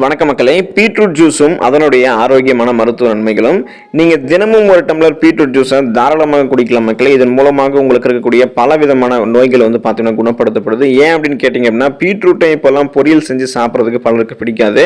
வணக்க மக்களே பீட்ரூட் ஜூஸும் அதனுடைய ஆரோக்கியமான மருத்துவ நன்மைகளும் நீங்கள் தினமும் ஒரு டம்ளர் பீட்ரூட் ஜூஸை தாராளமாக குடிக்கலாம் மக்களே. இதன் மூலமாக உங்களுக்கு இருக்கக்கூடிய பல விதமான நோய்கள் வந்து பார்த்தீங்கன்னா குணப்படுத்தப்படுது. ஏன் அப்படின்னு கேட்டிங்க அப்படின்னா பீட்ரூட்டை இப்போல்லாம் பொரியல் செஞ்சு சாப்பிட்றதுக்கு பலருக்கு பிடிக்காது.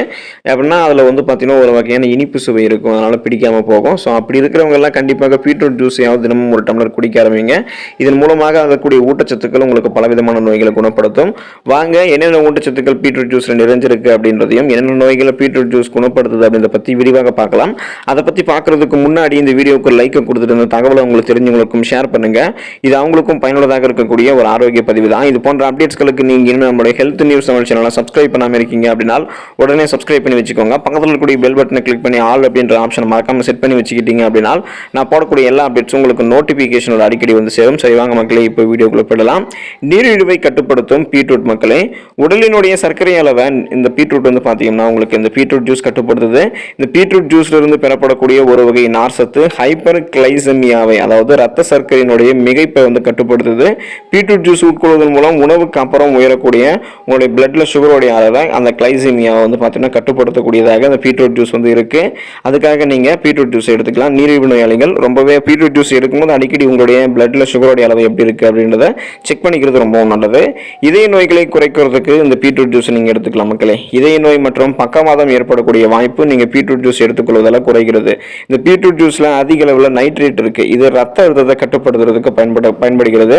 அப்படின்னா அதில் வந்து பார்த்தீங்கன்னா ஒரு வகையான இனிப்பு சுவை இருக்கும். அதனால் பிடிக்காமல் போகும். ஸோ அப்படி இருக்கிறவங்கெல்லாம் கண்டிப்பாக பீட்ரூட் ஜூஸையாவது தினமும் ஒரு டம்ளர் குடிக்க ஆரம்பிங்க. இதன் மூலமாக அதற்கூடிய ஊட்டச்சத்துக்கள் உங்களுக்கு பல விதமான நோய்களை குணப்படுத்தும். வாங்க என்னென்ன ஊட்டச்சத்துக்கள் பீட்ரூட் ஜூஸில் நிறைஞ்சிருக்கு அப்படின்றதையும் என்னென்ன நோய்களை பீட்ரூட் ஜூஸ் குணப்படுத்துது அப்படின்றத பற்றி விரிவாக பார்க்கலாம். அதை பற்றி பார்க்கறதுக்கு முன்னாடி இந்த வீடியோவுக்கு லைக்கை கொடுத்துட்டு இந்த தகவலை உங்களுக்கு தெரிஞ்சவங்களுக்கும் ஷேர் பண்ணுங்கள் இது அவங்களுக்கும் பயனுள்ளதாக இருக்கக்கூடிய ஒரு ஆரோக்கிய பதிவு தான். இது போன்ற அப்டேட்ஸ்களுக்கு நீங்கள் இன்னும் நம்மளுடைய ஹெல்த் நியூஸ் தமிழ் சேனலை சப்ஸ்கிரைப் பண்ணாமல் இருக்கீங்க அப்படின்னா உடனே சப்ஸ்கிரைப் பண்ணி வச்சுக்கோங்க. பக்கத்தில் இருக்கக்கூடிய பெல் பட்டனை கிளிக் பண்ணி ஆல் அப்படின்ற ஆப்ஷனை மறக்காமல் செட் பண்ணி வச்சுக்கிட்டீங்க அப்படின்னா நான் போடக்கூடிய எல்லா அப்டேட்ஸும் உங்களுக்கு நோட்டிஃபிகேஷனோட அடிக்கடி வந்து சேரும். சரி வாங்க மக்களே இப்போ வீடியோக்குள்ள போயிடலாம். நீரிழிவை கட்டுப்படுத்தும் பீட்ரூட் மக்களே உடலினுடைய சர்க்கரை அளவை இந்த பீட்ரூட் வந்து பார்த்தீங்கன்னா உங்களுக்கு இந்த பீட்ரூட் ஜூஸ் கட்டுப்படுத்துது. இந்த பீட்ரூட் ஜூஸ்லேருந்து பெறப்படக்கூடிய ஒரு வகை நார்சத்து ஹைப்பர் கிளைசமியாவை அதாவது ரத்த சர்க்கரையினுடைய மிகைப்பை வந்து கட்டுப்படுத்துது. பீட்ரூட் ஜூஸ் உட்கொள்வதன் மூலம் உணவுக்கு அப்புறம் உயரக்கூடிய உங்களுடைய பிளட்டில் சுகருடைய அளவை அந்த கிளைசமியாவை வந்து பார்த்தீங்கன்னா கட்டுப்படுத்தக்கூடியதாக அந்த பீட்ரூட் ஜூஸ் வந்து இருக்குது அதுக்காக நீங்கள் பீட்ரூட் ஜூஸ் எடுத்துக்கலாம். நீரிழிவு நோயாளிகள் ரொம்பவே பீட்ரூட் ஜூஸ் எடுக்கும்போது அடிக்கடி உங்களுடைய பிளட்டில் சுகருடைய அளவு எப்படி இருக்குது அப்படின்றத செக் பண்ணிக்கிறது ரொம்பவும் நல்லது. இதய நோய்களை குறைக்கிறதுக்கு இந்த பீட்ரூட் ஜூஸ் நீங்கள் எடுத்துக்கலாம் மக்களே. இதய நோய் மற்றும் பக்கவாதம் ஏற்படக்கூடிய வாய்ப்பு நீங்கள் பீட்ரூட் ஜூஸ் எடுத்துக்கொள்வதால் குறைகிறது. இந்த பீட்ரூட் ஜூஸில் அதிக அளவில் நைட்ரேட் இருக்குது இது ரத்த அழுத்தத்தை கட்டுப்படுத்துறதுக்கு பயன்பட பயன்படுகிறது.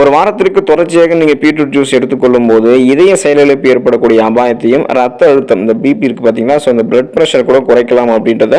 ஒரு வாரத்திற்கு தொடர்ச்சியாக நீங்கள் பீட்ரூட் ஜூஸ் எடுத்துக்கொள்ளும் போது இதய செயலிழப்பு ஏற்படக்கூடிய அபாயத்தையும் ரத்த அழுத்தம் இந்த பிபி இருக்குது பார்த்தீங்கன்னா ஸோ இந்த பிளட் ப்ரெஷர் கூட குறைக்கலாம் அப்படின்றத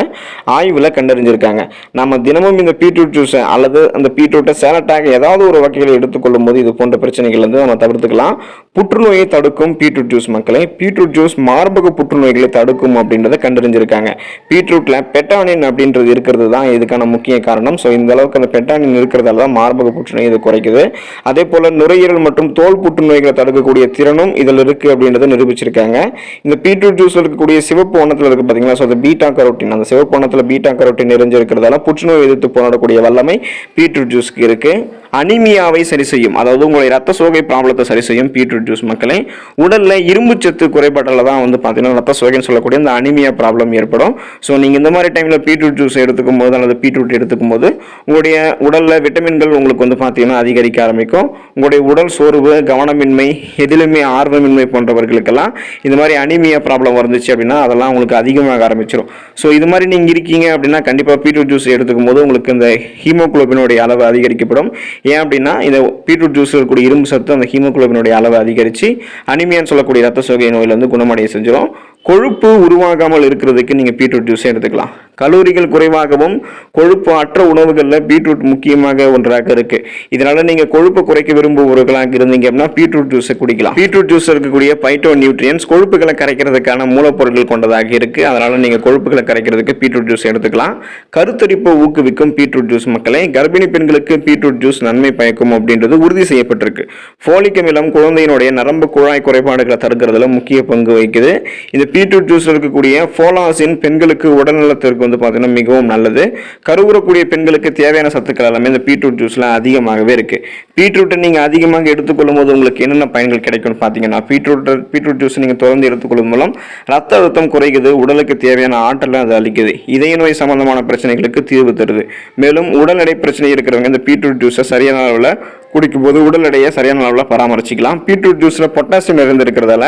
ஆய்வில் கண்டறிஞ்சிருக்காங்க. நம்ம தினமும் இந்த பீட்ரூட் ஜூஸை அல்லது அந்த பீட்ரூட்டை சேலட்டாக ஏதாவது ஒரு வகையில் எடுத்துக்கொள்ளும் போது இது போன்ற பிரச்சனைகள் வந்து நம்ம தவிர்த்துக்கலாம். புற்றுநோயை தடுக்கும் பீட்ரூட் ஜூஸ் மக்களை பீட்ரூட் ஜூஸ் மார்பக புற்று புற்றுநோய்களை தடுக்கும் அப்படின்றத கண்டறிஞ்சிருக்காங்க. பீட்ரூட்ல பெட்டானின் அப்படின்றது இருக்கிறது தான் இதுக்கான முக்கிய காரணம். ஸோ இந்த அளவுக்கு அந்த பெட்டானின் இருக்கிறதால தான் மார்பக புற்றுநோய் இது குறைக்குது. அதே போல நுரையீரல் மற்றும் தோல் புற்றுநோய்களை தடுக்கக்கூடிய திறனும் இதில் இருக்கு அப்படின்றத நிரூபிச்சிருக்காங்க. இந்த பீட்ரூட் ஜூஸ்ல இருக்கக்கூடிய சிவப்பு வண்ணத்தில் இருக்கு பாத்தீங்களா? ஸோ அந்த பீட்டா கரோட்டின் அந்த சிவப்பு வண்ணத்தில் பீட்டா கரோட்டின் நிறைஞ்சிருக்கிறதால புற்றுநோய் எதிர்த்து போராடக்கூடிய வல்லமை பீட்ரூட் ஜூஸ்க்கு இருக்கு. அனிமியாவை சரி செய்யும். அதாவது உங்களுடைய ரத்த சோகை ப்ராப்ளத்தை சரி செய்யும் பீட்ரூட் ஜூஸ் மக்களை. உடலில் இரும்பு சத்து குறைபாட்டில் தான் வந்து பார்த்தீங்கன்னா ரத்த சோகைன்னு சொல்லக்கூடிய இந்த அனிமியா ப்ராப்ளம் ஏற்படும். ஸோ நீங்கள் இந்த மாதிரி டைமில் பீட்ரூட் ஜூஸ் எடுத்துக்கும் போது அல்லது பீட்ரூட் எடுத்துக்கும் போது உங்களுடைய உடலில் விட்டமின்கள் உங்களுக்கு வந்து பார்த்தீங்கன்னா அதிகரிக்க ஆரம்பிக்கும். உங்களுடைய உடல் சோர்வு கவனமின்மை எதிலுமே ஆர்வமின்மை போன்றவர்களுக்கெல்லாம் இந்த மாதிரி அனிமியா ப்ராப்ளம் வந்துச்சு அப்படின்னா அதெல்லாம் உங்களுக்கு அதிகமாக ஆரம்பிச்சிடும் ஸோ இது மாதிரி நீங்கள் இருக்கீங்க அப்படின்னா கண்டிப்பாக பீட்ரூட் ஜூஸ் எடுத்துக்கும் போது உங்களுக்கு இந்த ஹீமோகுளோபினுடைய அளவு அதிகரிக்கப்படும். ஏன் அப்படின்னா இந்த பீட்ரூட் ஜூஸ் இருக்கக்கூடிய இரும்பு சத்து அந்த ஹீமோகுளோபினுடைய அளவை அதிகரித்து அனிமியான்னு சொல்லக்கூடிய ரத்த சோகை நோயில் வந்து குணமடைய செஞ்சிடும் கொழுப்பு உருவாகாமல் இருக்கிறதுக்கு நீங்கள் பீட்ரூட் ஜூஸ் எடுத்துக்கலாம். கலோரிகள் குறைவாகவும் கொழுப்பு அற்ற உணவுகளில் பீட்ரூட் முக்கியமாக ஒன்றாக இருக்குது இதனால் நீங்கள் கொழுப்பு குறைக்க விரும்புபவர்களாக இருந்தீங்க அப்படின்னா பீட்ரூட் ஜூஸை குடிக்கலாம். பீட்ரூட் ஜூஸ் இருக்கக்கூடிய பைட்டோ நியூட்ரியன்ஸ் கொழுப்புகளை கரைக்கிறதுக்கான மூலப்பொருட்கள் கொண்டதாக இருக்குது அதனால் நீங்கள் கொழுப்புகளை கரைக்கிறதுக்கு பீட்ரூட் ஜூஸ் எடுத்துக்கலாம். கருத்தரிப்பை ஊக்குவிக்கும் பீட்ரூட் ஜூஸ் மக்களை கர்ப்பிணி பெண்களுக்கு பீட்ரூட் ஜூஸ் நன்மை பயக்கும் அப்படின்றது உறுதி செய்யப்பட்டிருக்கு. ஃபோலிக் அமிலம் குழந்தையினுடைய நரம்பு குழாய் குறைபாடுகளை தடுக்கிறதுல முக்கிய பங்கு வகிக்குது. இந்த பீட்ரூட் ஜூஸ் இருக்கக்கூடிய ஃபோலாசின் பெண்களுக்கு உடல்நலத்திற்கு வந்து பார்த்தீங்கன்னா மிகவும் நல்லது. கருவுறக்கூடிய பெண்களுக்கு தேவையான சத்துக்கள் எல்லாமே இந்த பீட்ரூட் ஜூஸில் அதிகமாகவே இருக்குது பீட்ரூட்டை நீங்கள் அதிகமாக எடுத்துக்கொள்ளும் போது உங்களுக்கு என்னென்ன பயன்கள் கிடைக்கும்னு பார்த்தீங்கன்னா பீட்ரூட் பீட்ரூட் ஜூஸ் நீங்கள் தொடர்ந்து எடுத்துக்கொள்ளும் மூலம் ரத்த அழுத்தம் குறைக்குது உடலுக்கு தேவையான ஆற்றலை அது அளிக்குது. இதய நோய் சம்பந்தமான பிரச்சனைகளுக்கு தீர்வு தருது. மேலும் உடல் எடை பிரச்சனை இருக்கிறவங்க இந்த பீட்ரூட் ஜூஸை சரியான அளவில் குடிக்கும்போது உடல் எடையை சரியான அளவில் பராமரிச்சிக்கலாம். பீட்ரூட் ஜூஸில் பொட்டாசியம் நிறைந்திருக்கிறதால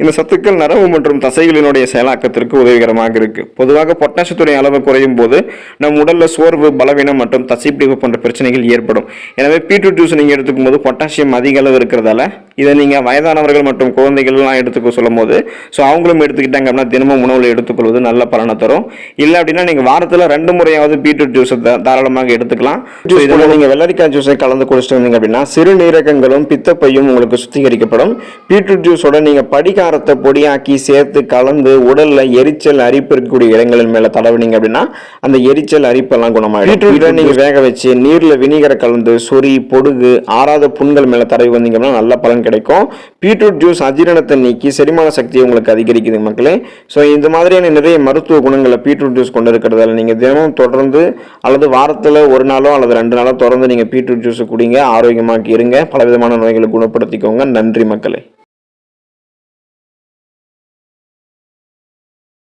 இந்த சத்துக்கள் நரம்பு மற்றும் தசைகளினுடைய செயலாக்கத்திற்கு உதவிகரமாக இருக்கு. பொதுவாக பொட்டாசியத்துடைய அளவு குறையும் போது நம் உடல்ல சோர்வு பலவீனம் மற்றும் தசைப்பிடிப்பு போன்ற பிரச்சனைகள் ஏற்படும். எனவே பீட்ரூட் ஜூஸ் நீங்கள் எடுத்துக்கும் போது பொட்டாசியம் அதிக அளவு இருக்கிறதால இதை நீங்கள் வயதானவர்கள் மற்றும் குழந்தைகள்லாம் எடுத்துக்க சொல்லும் போது ஸோ அவங்களும் எடுத்துக்கிட்டாங்க அப்படின்னா தினமும் உணவில் எடுத்துக்கொள்வது நல்ல பலனை தரும். இல்லை அப்படின்னா நீங்கள் வாரத்தில் ரெண்டு முறையாவது பீட்ரூட் ஜூஸை தாராளமாக எடுத்துக்கலாம். ஸோ இதில் நீங்கள் வெள்ளரிக்காய் ஜூஸை கலந்து குடிச்சிட்டு வந்தீங்க அப்படின்னா சிறுநீரகங்களும் பித்தப்பையும் உங்களுக்கு சுத்திகரிக்கப்படும். பீட்ரூட் ஜூஸோட நீங்கள் படிகாரத்தை பொடியாக்கி சேர்த்து கலந்து உடல்ல எரிச்சல் அரிப்பு இருக்கக்கூடிய இடங்களின் மேல தடவினீங்க அப்படின்னா அந்த எரிச்சல் அரிப்பெல்லாம் குணமாயிடும். பீட்ரூட்டை நீங்க வேக வச்சு நீர்ல வினிகரை கலந்து சொறி பொடுகு ஆறாத புண்கள் மேல தடவி வந்தீங்க அப்படின்னா நல்ல பலன் கிடைக்கும். பீட்ரூட் ஜூஸ் அஜீரணத்தை நீக்கி செரிமான சக்தியை உங்களுக்கு அதிகரிக்குது மக்களே. ஸோ இந்த மாதிரியான நிறைய மருத்துவ குணங்களை பீட்ரூட் ஜூஸ் கொண்டு இருக்கிறதால நீங்க தினமும் தொடர்ந்து அல்லது வாரத்துல ஒரு நாளோ அல்லது ரெண்டு நாளோ தொடர்ந்து நீங்க பீட்ரூட் ஜூஸ் குடிங்க. ஆரோக்கியமாக இருங்க பலவிதமான நோய்களை குணப்படுத்திக்கோங்க. நன்றி மக்களே.